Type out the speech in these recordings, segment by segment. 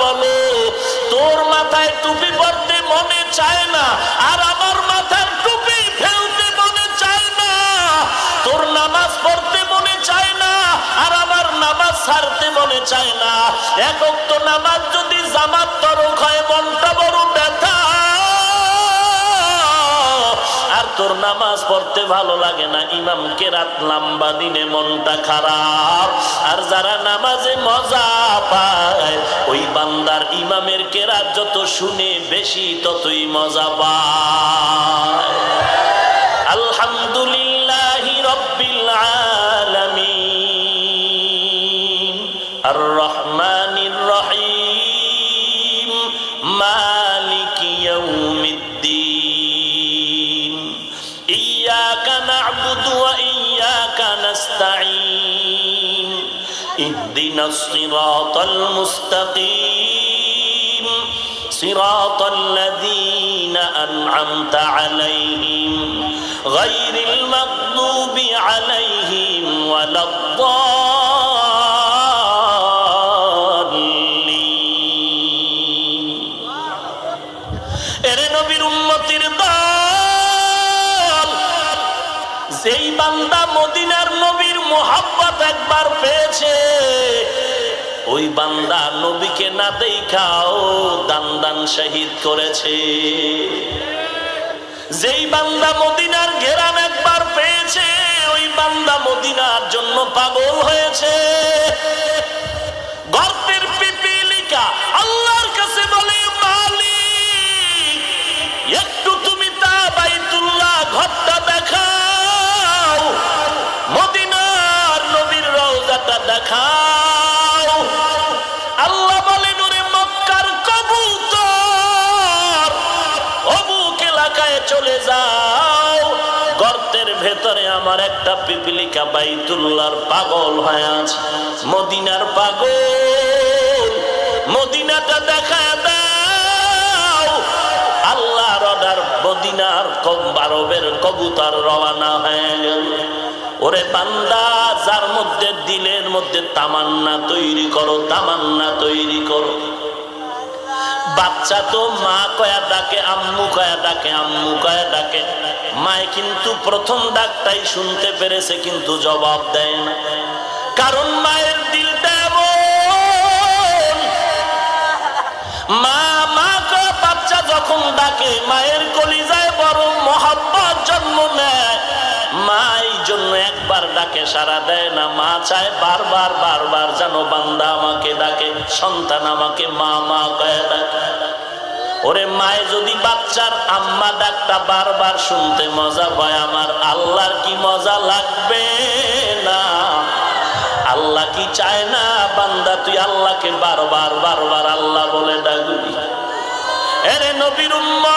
বলো তোর মাথায় টুপি পরতে মনে চায় না, আর আমার মাথার টুপি ফেলতে মনে চায় না। তোর নামাজ পড়তে মনে চায় না, আর আমার নামাজ ছাড়তে মনে চায় না। একক তো নামাজ যদি জামাত তরক হয়, মনটা বড় ব্যথা। আর তোর নামাজ পড়তে ভালো লাগে না। ইমামকে রাত লম্বা দিনে মনটা খারাপ। আর যারা নামাজে মজা পায়, ওই বান্দার ইমামের কেরাত যত শুনে বেশি ততই মজা পায়। আলহামদুলিল্লাহ রব্বিল আলামিন ইহদিনাস সিরাতাল মুস্তাকিম صراط الذين أنعمت عليهم غير المغضوب عليهم ولا الضالين এরে নবীর উম্মতির দল যেই বান্দা মদিনার নবীর মোহাব্বত একবার পেয়েছে ওই বান্দা নবীকে না দেখাও দান দান শহীদ করেছে। যেই বান্দা মদিনার ঘেরান একবার পেয়েছে, ওই বান্দা মদিনার জন্য পাগল হয়েছে। ভেতরে আমার একটা পিপিলিকা বাইতুল্লার পাগল হয়ে আছে। মদিনার পাগল। মদিনাটা দেখা রওনা ওরে যার মধ্যে দিলের মধ্যে তামান্না তৈরি করো, তামান্না তৈরি করো। বাচ্চা তো মা কয়া ডাকে, আম্মু কয়া ডাকে, আম্মু কয়া ডাকে। মায় কিন্তু প্রথম ডাকটাই শুনতে পেরেছে, কিন্তু জবাব দেয় না। কারণ মায়ের দিলটা এমন। মা মা কয়া বাচ্চা যখন ডাকে, মায়ের কলিজায় বড় মহাব্বত জন্ম নেয়। মাই জন্য একবার ডাকে সারা দেয় না। মা চায় বারবার বারবার যেন বান্দা আমাকে ডাকে, সন্তান আমাকে মা মা কয়ে ডাকে। ওরে মায়ে, যদি বাচ্চার আম্মা ডাকটা বারবার শুনতে মজা পায় আমার আল্লাহর কি মজা লাগবে না? আল্লাহ কি চায় না? বান্দা, তুই আল্লাহকে বারবার বারবার আল্লাহ বলে ডাকবি। এরে নবীর উম্মত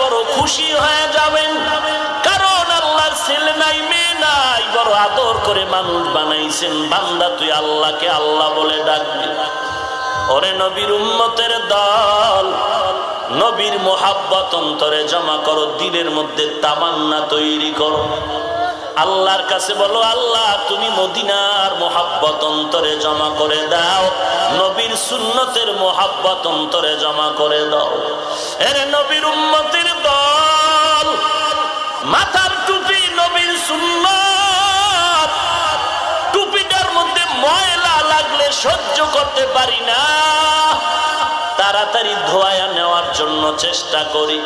বড় খুশি হয়ে যাবেন। কারণ আল্লাহর ছেলে নাই, মেয়ে নাই, বড় আদর করে মানুষ বানাইছেন। বান্দা তুই আল্লাহকে আল্লাহ বলে ডাকবি। ওরে নবীর উম্মতের দল, নবীর মোহাব্বত অন্তরে জমা করো, দিলের মধ্যে তামান্না তৈরি করো। আল্লাহর কাছে বলো, আল্লাহ, তুমি মদিনার মোহাব্বত অন্তরে জমা করে দাও। নবীর সুন্নতের মোহাব্বত অন্তরে জমা করে দাও। এরে নবীর উম্মতের মাথার টুপি নবীর সুন্নত। টুপিটার মধ্যে ময়লা লাগলে সহ্য করতে পারি না। তাড়াতাড়ি ধোয়া নেওয়ার জন্য চেষ্টা করি।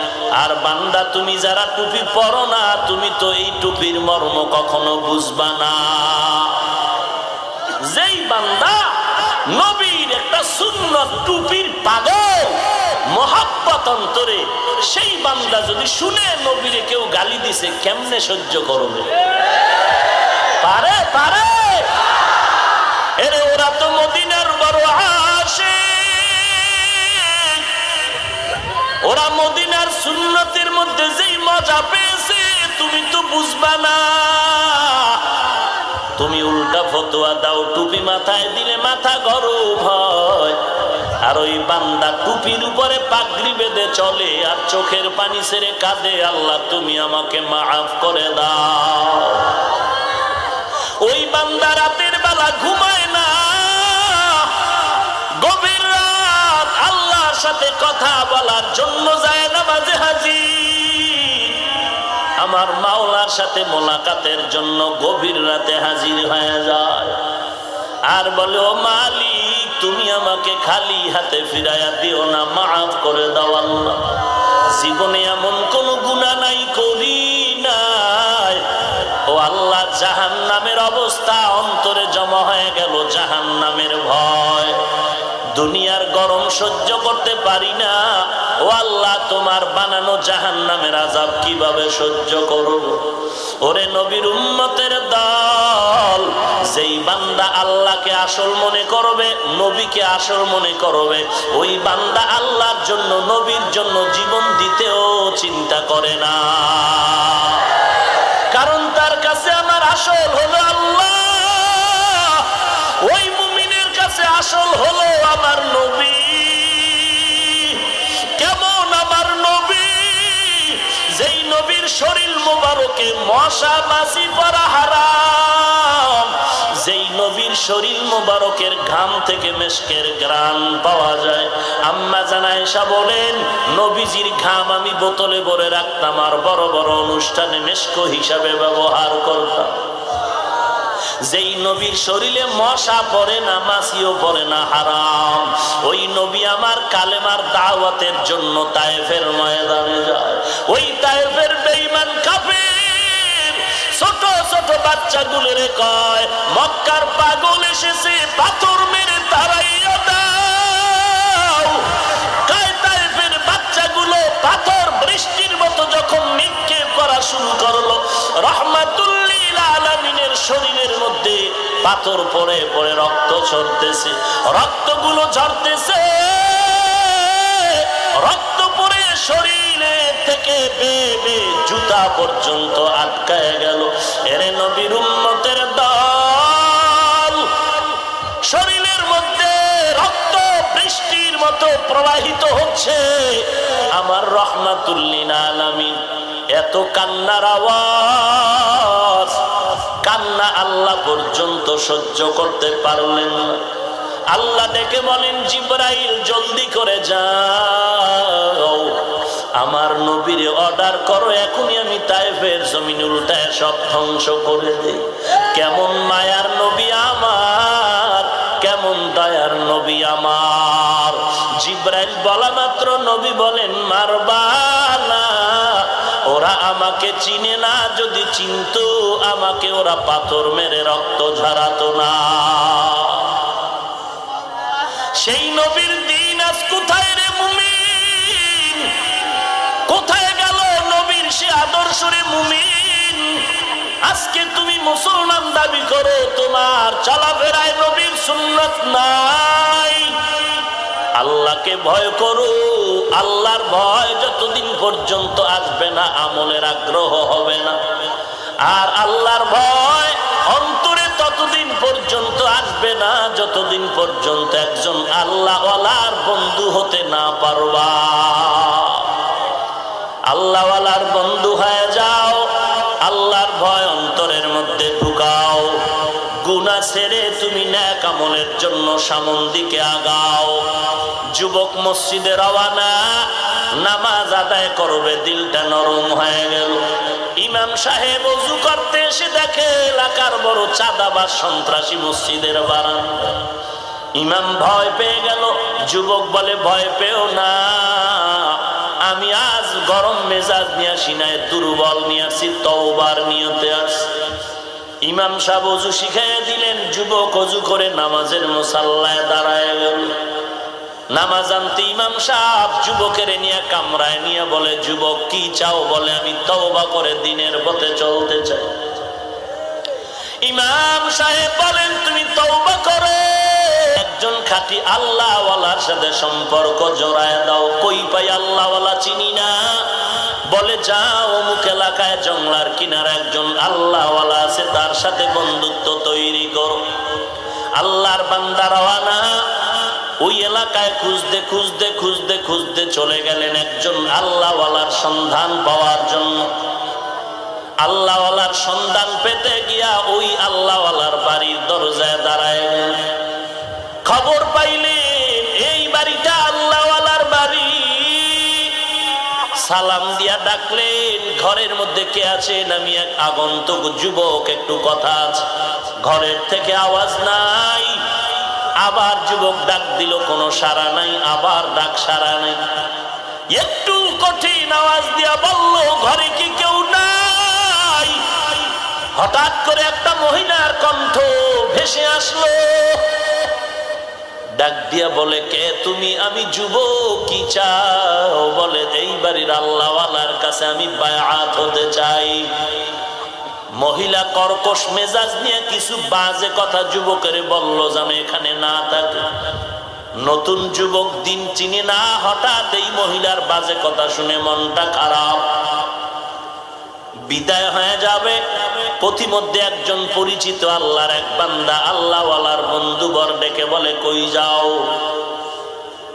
আর বান্দা, তুমি যারা টুপি পরো না, তুমি তো এই টুপির মর্ম কখনো বুঝবা না। যেই বান্দা নবীর একটা শূন্য টুপির পাগল মহাব্বত অন্তরে, সেই বান্দা যদি শুনে নবীরে কেউ গালি দিছে, কেমনে সহ্য করবে? পারে পারে। এরে ওরা তো মদিনার বড় আসে ওরা মদিনার সুন্নতের মধ্যে যেই মজা পেয়েছে, তুমি তো বুঝবা না। তুমি উল্টা ফতোয়া দাও, টুপি মাথায় দিলে মাথা গরম হয়। আর ওই বান্দা টুপির উপরে পাগড়ি বেঁধে চলে আর চোখের পানি ছেড়ে কাঁদে, আল্লাহ, তুমি আমাকে মাফ করে দাও। ওই বান্দা রাতের বেলা ঘুমায় না। গভীর রাত আল্লাহর সাথে কথা বলার জন্য যায় না মাঝে হাজির। আমার মাওলার সাথে মোলাকাতের জন্য গভীর রাতে হাজির হয়ে যায়। আর বলে, ও মালিক তুমি আমাকে খালি হাতে ফিরাইয়া দিও না, মাফ করে দাও আল্লাহ। জীবনে এমন কোন গুণা নাই, করি নাই। ও আল্লাহ জাহান নামের অবস্থা অন্তরে জমা হয়ে গেল জাহান নামের ভয়। দুনিয়ার গরম সহ্য করতে পারি না। ও আল্লাহ, তোমার বানানো জাহান নামের আজাব কীভাবে সহ্য করব? ওরে নবীর উম্মতের দল, যেই বান্দা আল্লাহকে আসল মনে করবে, নবীকে আসল মনে করবে, ওই বান্দা আল্লাহর জন্য, নবীর জন্য জীবন দিতেও চিন্তা করে না। কারণ তার কাছে আমার আসল হলো আল্লাহ, ওই মুমিনের কাছে আসল হলো আমার নবী। নবীর শরীর মোবারকে মশা মাসি পরা হারাম। যেই নবীর শরীর মোবারকের ঘাম থেকে মেশকের গ্রাম পাওয়া যায়। আম্মা জানা এসা বলেন, নবীজির ঘাম আমি বোতলে ভরে রাখতাম আর বড় বড় অনুষ্ঠানে মেশক হিসাবে ব্যবহার করতাম। যেই নবীর শরীরে মশা পড়ে না মাসিও পড়ে না, হারাম। ওই নবী আমার কালেমার দাওয়াতের জন্য তায়েফের ময়দানে যায়। ওই তায়েফের বেঈমান বাচ্চাগুলোরে কয়, মক্কার পাগল এসেছে, পাথর বাচ্চাগুলো পাথর বৃষ্টির মতো যখন নিক্ষেপ করা শুরু করল আলামিনের শরীরের মধ্যে পাথর পড়ে পড়ে রক্ত ঝরতেছে। রক্তগুলো ঝরতেছে। রক্ত পড়ে শরীরে থেকে বেবে জুতা পর্যন্ত আটকায় গেল। এরে নবীর উম্মতের দল। শরীরের মধ্যে রক্ত বৃষ্টির মতো প্রবাহিত হচ্ছে। আমার রহমাতুল্লিন আলামিন, এত কান্নার আওয়াজ। কান্না আল্লাহ পর্যন্ত সহ্য করতে পারলেন না। আল্লাহ ডেকে বলেন, জিব্রাইল, জলদি করে যাও। আমার নবীরে অর্ডার করো, এখনই আমি তাইফের জমিন উল্টায় সব ধ্বংস করে দেই। কেমন মায়ার নবী আমার, কেমন দয়ার নবী আমার। জিব্রাইল বলা মাত্র নবী বলেন মারবানা ওরা আমাকে চিনে না, যদি চিনত, আমাকে ওরা পাথর মেরে রক্ত ঝরাতো না। সেই নবীর দিন আজ কোথায় রে মুমিন? কোথায় গেল নবীর সে আদর্শ রে মুমিন? আজকে তুমি মুসলমান দাবি করো, তোমার চলাফেরায় নবীর সুন্নত নাই। আল্লাহকে ভয় করো। আল্লাহর ভয় যতদিন পর্যন্ত আসবে না, আমলের আগ্রহ হবে না। আর আল্লাহর ভয় অন্তরে ততদিন পর্যন্ত আসবে না, যতদিন পর্যন্ত একজন আল্লাহওয়ালার বন্ধু হতে না পারবা। আল্লাহওয়ালার বন্ধু হয়ে যাও, আল্লাহর ভয় অন্তরের মধ্যে ঢুকাও। গুনা ছেড়ে তুমি ন্যাক আমলের জন্য সামন দিকে আগাও। যুবক মসজিদে রওয়ানা, নামাজ আদায় করবে, দিলটা নরম হয়ে গেল। ইমাম সাহেব অজু করতে এসে দেখে এলাকার বড় চাঁদাবাজ সন্ত্রাসী মসজিদের বারান্দা। ইমাম ভয় পেয়ে গেল। যুবক বলে, ভয় পেও না। আমি আজ গরম মেজাজ নিয়ে আসি নাই, দুর্বল নিয়ে আসি, তওবার নিয়তে আসি। ইমাম সাহেব অজু শিখাইয়া দিলেন, যুবক অজু করে নামাজের মোসাল্লায় দাঁড়ায় গেল। নামাজ আনতে ইমাম সাহেব যুবকের নিয়ে কামরায় নিয়ে বলে, যুবক, কি চাও? বলে, আমি তওবা করে দিনের পথে চলতে চাই। ইমাম সাহেব বলেন, তুমি তওবা করো। একজন খাঁটি আল্লাহওয়ালার সাথে সম্পর্ক জোড়ায় দাও। কই পাই আল্লাহওয়ালা চিনি না? বলে, যাও অমুক এলাকায় জংলার কিনার একজন আল্লাহওয়ালা আছে, তার সাথে বন্ধুত্ব তৈরি করো। আল্লাহর বান্দা রওয়ানা ওই এলাকায় খুঁজতে খুঁজতে খুঁজতে খুঁজতে চলে গেলেন একজন আল্লাহওয়ালার সন্ধান পাওয়ার জন্য। আল্লাহওয়ালার সন্ধান পেতে গিয়া সালাম দিয়া ডাকলেন, ঘরের মধ্যে কে আছেন? আমি এক আগন্তুক যুবক, একটু কথা আছে। ঘরের থেকে আওয়াজ নাই। আবার যুবক ডাক দিল, কোনো সারা নাই, আবার ডাক সারা নাই। একটু কঠিন আওয়াজ দিয়া বলল, ঘরে কি কেউ নাই? হঠাৎ করে একটা মহিলার কণ্ঠ ভেসে আসলো। ডাক দিয়া বলে, কে তুমি? আমি যুব কি চাও? বলে, এই বাড়ির আল্লাহওয়ালার কাছে আমি বায়াত হতে চাই। মহিলা কর্কশ মেজাজ নিয়ে কিছু বাজে কথা যুবকের বলল যেন এখানে না থাকে। নতুন যুবক দিন চিনি না, হঠাৎ এই মহিলার বাজে কথা শুনে মনটা খারাপ। বিদায় হয়ে যাবে। প্রতিমধ্যে একজন পরিচিত আল্লাহর এক বান্দা আল্লাহওয়ালার বন্ধুবর ডেকে বলে, কই যাও?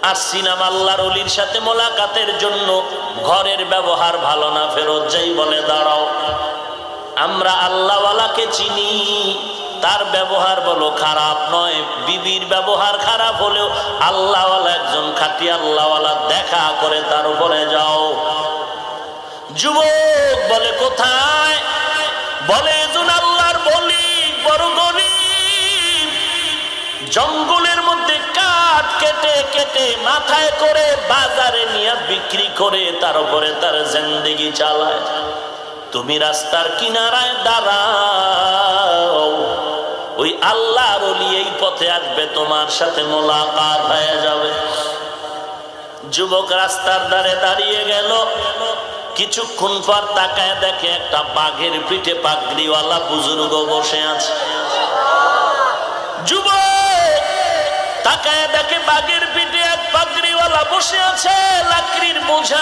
আসছিলাম আল্লাহর অলির সাথে মোলাকাতের জন্য। ঘরের ব্যবহার ভালো না, ফেরত যাই বলে, দাঁড়াও, আমরা আল্লাহওয়ালাকে চিনি। তার ব্যবহার বলো খারাপ নয়, বিবির ব্যবহার খারাপ হলেও আল্লাহওয়ালা একজন খাটি আল্লাহওয়ালা দেখা করে তার উপরে যাও। যুবক বলে কোথায়? বলে একজন আল্লাহর বলি বড় গরিব জঙ্গলের মধ্যে কাঠ কেটে কেটে মাথায় করে বাজারে নিয়ে বিক্রি করে তার উপরে তার জিন্দেগি চালায়। তুমি রাস্তার কিনারায় দাঁড়াও। ওই আল্লাহ অলি এই পথে আসবে, তোমার সাথে মোলাকাত হয়ে যাবে। যুবক রাস্তার ধারে দাঁড়িয়ে গেল। কিছুক্ষণ পর তাকায় দেখে একটা বাঘের পিঠে পাগড়িওয়ালা বুজুর্গ বসে আছে। যুবক! তাকায় দেখে বাঘের পিঠে এক পাগড়িওয়ালা বসে আছে। লাকড়ির বোঝা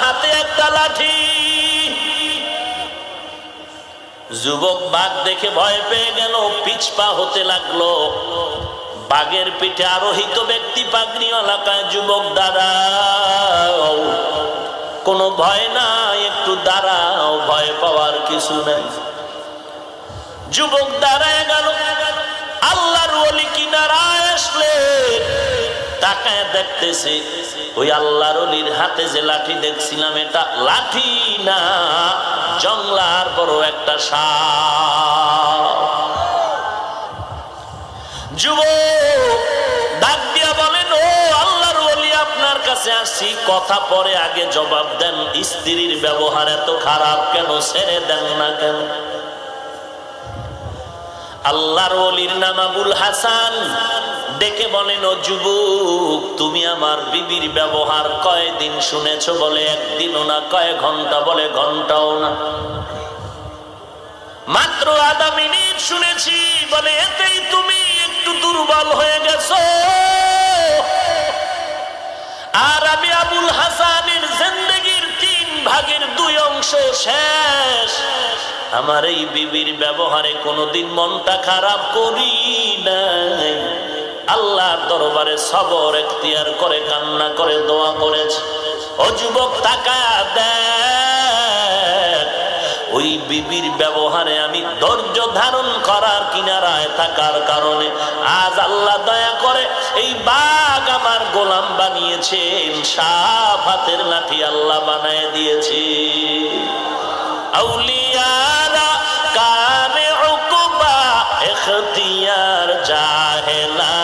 হাতে একটা লাঠি। যুবক বাঘ দেখে ভয় পেয়ে গেল, পিছপা হতে লাগল। বাঘের পিঠে আরোহিত ব্যক্তি পাগড়িওয়ালা যুবক, দাঁড়াও। কোনো ভয় নাই, একটু দাঁড়াও, ভয় পাওয়ার কিছু নেই। যুবক দাঁড়ায় গেল, আল্লাহর ওলি কিনারায় আসলে, তাকায় দেখতেছে, ওই আল্লাহর অলির হাতে যে লাঠি দেখছিলাম, এটা লাঠি না, জংলার বড় একটা সাপ। যুবক আসছি কথা পরে আগে জবাব দেন, স্ত্রীর ব্যবহার এত খারাপ কেন, ছেড়ে দেন না কেন? আল্লাহর ওলির নাম আবুল হাসান। ডেকে বলেন, ও যুবক, তুমি আমার বিবির ব্যবহার কয়দিন শুনেছ বলে? একদিনও না, কয় ঘণ্টা বলে? ঘন্টাও না। মাত্র আধা মিনিট শুনেছি, বলে, এতেই তুমি একটু দুর্বল হয়ে গেছো। আর আমি আবুল হাসানের জিন্দগির তিন ভাগের দুই অংশ শেষ। আমার এই বিবির ব্যবহারে কোনোদিন মনটা খারাপ করি নাই। আল্লাহর দরবারে সবর এখতিয়ার করে, কান্না করে, দোয়া করেছে। অযুবক যুবক টাকা দেখ। ওই বিবির ব্যবহারে আমি ধৈর্য ধারণ করার কিনারায় থাকার কারণে আজ আল্লাহ দয়া করে এই বাঘ আমার গোলাম বানিয়েছেন, সাপ হাতের লাঠি আল্লাহ বানায় দিয়েছে। আউলিয়ারা কারে উকুবা, এখতিয়ার জাহেলারা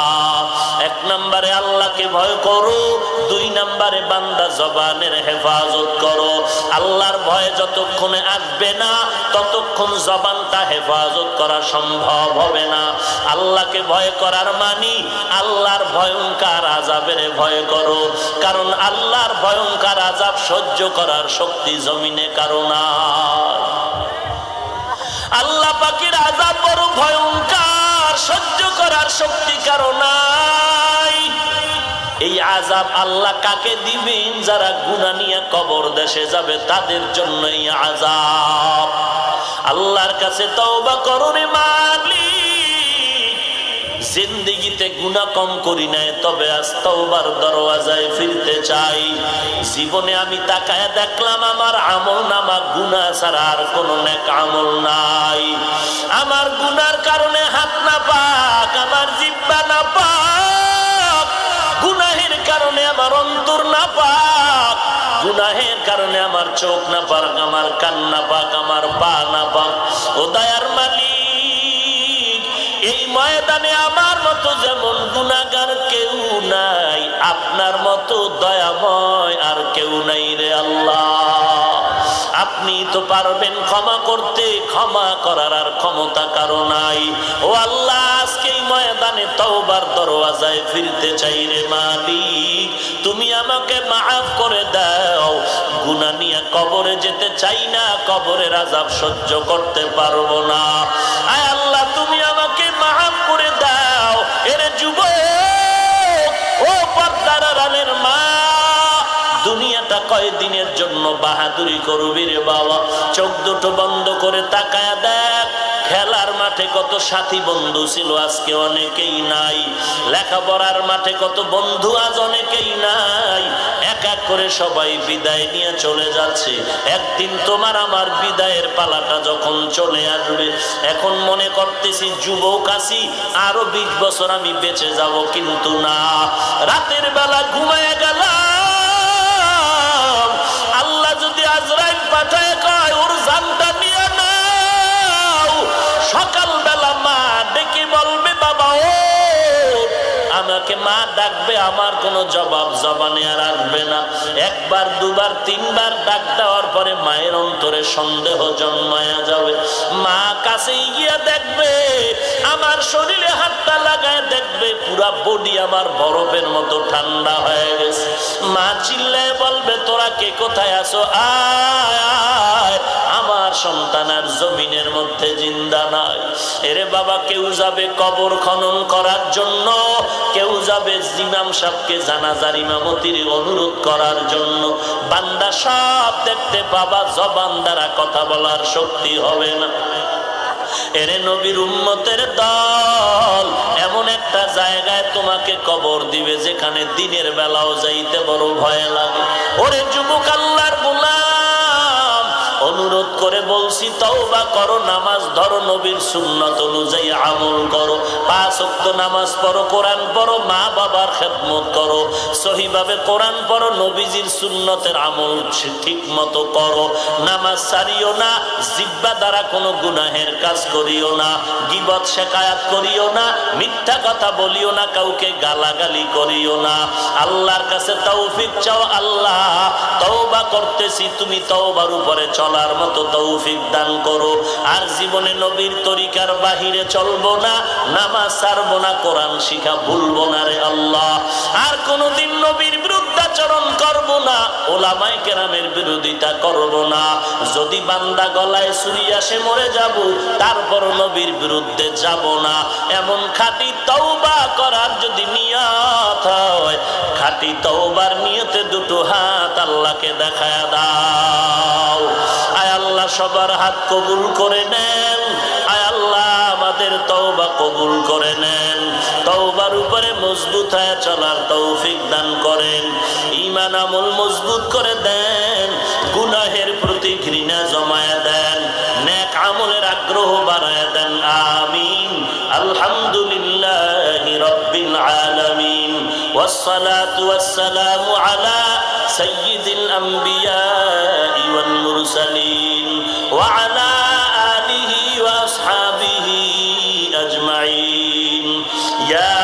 নম্বরে আল্লাহকে ভয় করো, দুই নম্বরে বান্দা জবানের হেফাজত করো। আল্লাহর ভয় যতক্ষণে আসবে না, ততক্ষণ জবানটা হেফাজত করা সম্ভব হবে না। আল্লাহকে ভয় করার মানি, আল্লাহর ভয়ঙ্কর আজাবের ভয় করো। কারণ আল্লাহর ভয়ঙ্কর আজাব সহ্য করার শক্তি জমিনে কারণ আল্লাহ পাখির আজাব বড় ভয়ঙ্কর, সহ্য করার শক্তি কারণ এই আজাব আল্লাহ কাকে দিবেন? যারা গুনা নিয়ে কবর দেশে যাবে, তাদের জন্য এই আজাব আল্লাহর কাছে তওবা করো রে মালিক। জিন্দিগিতে গুণা কম করি নাই, তবে আজ দরওয়াজায় ফিরতে চাই। জীবনে আমি তাকায় দেখলাম, আমার আমল নামা গুণা ছাড়া আর কোনো নেক আমল নাই। আমার গুনার কারণে হাত না পাক, আমার জিব্বা না পাক। গুনাহের কারণে আমার অন্তর না পাক গুনাহের কারণে আমার চোখ না পাক আমার কান না পাক আমার পা না পাক ও দয়ার মালিক, এই ময়দানে আমার মতো যেমন গুনাগার কেউ নাই, আপনার মতো দয়াময় আর কেউ নাই রে আল্লাহ। আপনি তো পারবেন ক্ষমা করতে, ক্ষমা করার আর ক্ষমতা কারও নাই। ও আল্লাহ আজকে ময়দানে তওবার দরওয়াজায় ফিরতে চাই রে মালিক। তুমি আমাকে মাফ করে দাও। গুনা নিয়ে কবরে যেতে চাই না, কবরের আজাব সহ্য করতে পারব না। আয় আল্লাহ, তুমি আমাকে মাফ করে দাও। এর যুব দুনিয়াটা কয়দিনের জন্য বাহাদুরি করবি রে বাবা? চোখ দুটো বন্ধ করে তাকায় দেখ, খেলার মাঠে কত সাথী বন্ধু ছিল, আজকে অনেকেই নাই। লেখাপড়ার মাঠে কত বন্ধু আজ অনেকেই নাই। এক এক করে সবাই বিদায় নিয়ে চলে যাচ্ছে। একদিন তোমার আমার বিদায়ের পালাটা যখন চলে আসবে, এখন মনে করতেছি যুবক আছি, আরও বিশ বছর আমি বেঁচে যাব, কিন্তু না। রাতের বেলা ঘুমায় গেলাম সকালবেলা মা ডেকে বলবে আমাকে মা ডাকবে, আমার কোনো জবাব জবানে আর আসবে না। একবার, দুবার, তিনবার ডাক দেওয়ার পরে মায়ের অন্তরে সন্দেহ জন্মায়া যাবে। মা কাছে গিয়া দেখবে, আমার শরীরে হাতটা লাগায় দেখবে, পুরা বডি আমার বরফের মতো ঠান্ডা হয়ে গেছে। মা চিল্লায় বলবে, তোরা কে কোথায় আছো? আয়। আমার সন্তান আর জমিনের মধ্যে জিন্দা নাই। এরে বাবা, কেউ যাবে কবর খনন করার জন্য, কেউ যাবে ইমাম সাহকে জানাজার ইমামতির অনুরোধ করার জন্য। বান্দা সব দেখতে পাবা, জবান দ্বারা কথা বলার শক্তি হবে না। এরে নবীর উম্মতের দল, এমন একটা জায়গায় তোমাকে কবর দিবে, যেখানে দিনের বেলাও যাইতে বড় ভয় লাগে। ওরে যুবক আল্লাহর গোলাম অনুরোধ করে বলছি, তওবা করো, নামাজ ধরো, নবীর সুন্নত অনুযায়ী আমল করো। পাঁচ ওয়াক্ত নামাজ পড়ো, কোরআন পড়ো, মা বাবার খেদমত করো। সহিভাবে কোরআন পড়ো, নবীজির সুন্নতের আমল ঠিক মতো করো। নামাজ সারিও না, জিব্বা দ্বারা কোনো গুনাহের কাজ করিও না, গিবত, শেখায়াত করিও না, মিথ্যা কথা বলিও না, কাউকে গালাগালি করিও না। আল্লাহর কাছে তৌফিক চাও, আল্লাহ, তওবা করতেছি, তুমি তওবার উপরে চলার মতো তৌফিক দান করো। আর জীবনে নবীর তরিকার বাহিরে চলবো না, নামাজ ছাড়বো না, কোরআন শিখা ভুলবো না রে আল্লাহ। আর কোনোদিন নবীর বিরুদ্ধাচরণ করব না ওলামাই কেরামের বিরোধিতা করব না। যদি বান্দা গলায় ছুরি আসে মরে যাব তারপর নবীর বিরুদ্ধে যাব না। এমন খাঁটি তওবা করার যদি নিয়ত হয়, খাঁটি তওবার নিয়তে দুটো হাত আল্লাহকে দেখায় দাও। সবার হাত কবুল করে নেন। আয় আল্লাহ, আমাদের তওবা কবুল করে নেন। তওবার উপরে মজবুত হয়ে চলার তৌফিক দান করেন। ইমান আমল মজবুত করে দেন। গুনাহের প্রতি ঘৃণা জমায় দেন। নেক আমলের আগ্রহ বাড়ায় দেন। আমিন। আলহামদুলিল্লাহ। والصلاة والسلام على سيد الأنبياء والمرسلين وعلى آله وأصحابه أجمعين. يا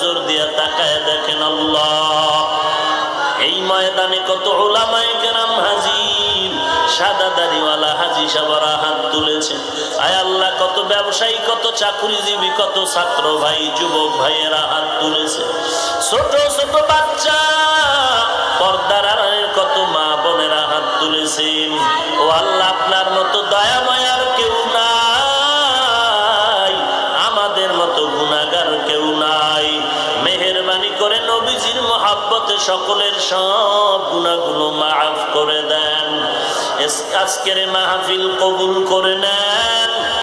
নজর দিয়া তাকায় দেখেন এই ময়দানে কত ওলামায়ে কেরাম হাজির। সাদা দাড়িওয়ালা হাজি সাবারা হাত তুলেছে আয় আল্লাহ, কত ব্যবসায়ী, কত চাকরিজীবী, কত ছাত্র ভাই, যুবক ভাইয়েরা হাত তুলেছে। ছোট ছোট বাচ্চা, পর্দার আড়ালের কত মা বোনেরা হাত তুলেছেন। ও আল্লাহ, আপনার মতো দয়া মায়ার কেউ সকলের সব গুণাগুলো মাফ করে দেন। আজকের মাহফিল কবুল করে নেন।